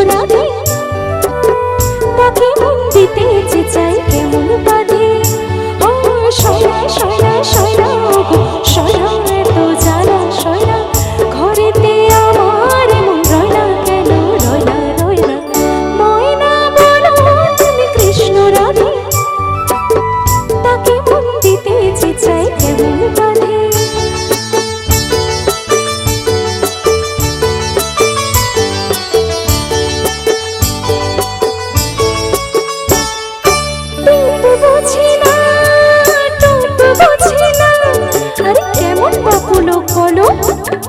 সুরভি তাকে মন হলো